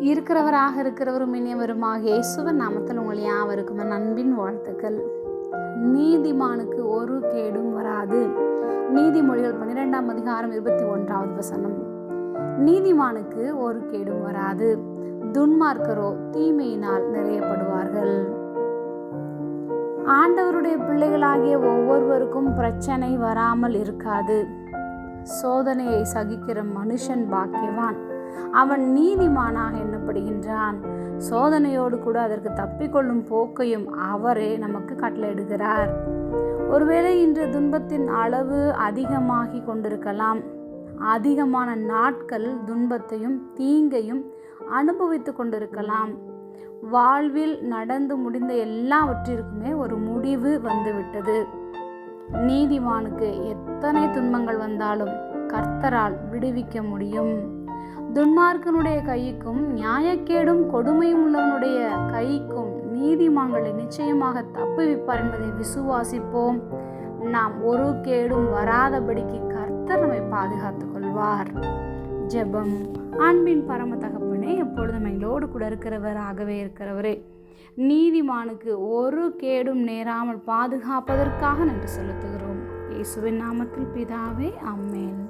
இருக்கிறவராக இருக்கிறவரும் இனியவருமாக. இயேசுவன் நாமத்தில் உங்கள் யாவருக்கும் நண்பின் அன்பின் வாழ்த்துக்கள். நீதிமானுக்கு ஒரு கேடும் வராது. நீதிமொழிகள் பன்னிரெண்டாம் அதிகாரம் இருபத்தி ஒன்றாவது வசனம். நீதிமானுக்கு ஒரு கேடும் வராது. துன்மார்க்கரோ தீமையினால் நிறையப்படுவார்கள். ஆண்டவருடைய பிள்ளைகளாகிய ஒவ்வொருவருக்கும் பிரச்சனை வராமல் இருக்காது. சோதனையை சகிக்கிற மனுஷன் பாக்கியவான். அவன் நீதிமானாக எண்ணப்படுகின்றான். சோதனையோடு கூட அதற்கு தப்பிக்கொள்ளும் போக்கையும் அவரே நமக்கு கட்டளையிடுகிறார். ஒருவேளை இன்று துன்பத்தின் அளவு அதிகமாகி கொண்டிருக்கலாம். அதிகமான நாட்கள் துன்பத்தையும் தீங்கையும் அனுபவித்து கொண்டிருக்கலாம். வாழ்வில் நடந்து முடிந்த எல்லாவற்றிற்குமே ஒரு முடிவு வந்துவிட்டது. நீதிமானுக்கு எத்தனை துன்பங்கள் வந்தாலும் கர்த்தரால் விடுவிக்க முடியும். துன்மார்க்கனுடைய கைக்கும் நியாயக்கேடும் கொடுமையும் உள்ளவனுடைய கைக்கும் நீதிமான்களை நிச்சயமாக தப்புவிப்பார் என்பதை விசுவாசிப்போம். நாம் ஒரு கேடும் வராதபடிக்கு கர்த்தர் நம்மை பாதுகாத்துக் கொள்வார். ஜெபம். அன்பின் பரம தகப்பனே எப்பொழுதும் எங்களோடு கூட இருக்கிறவராகவே இருக்கிறவரே நீதிமானுக்கு ஒரு கேடும் நேராமல் பாதுகாப்பதற்காக நன்றி செலுத்துகிறோம். இயேசுவின் நாமத்தில் பிதாவே அம்மேன்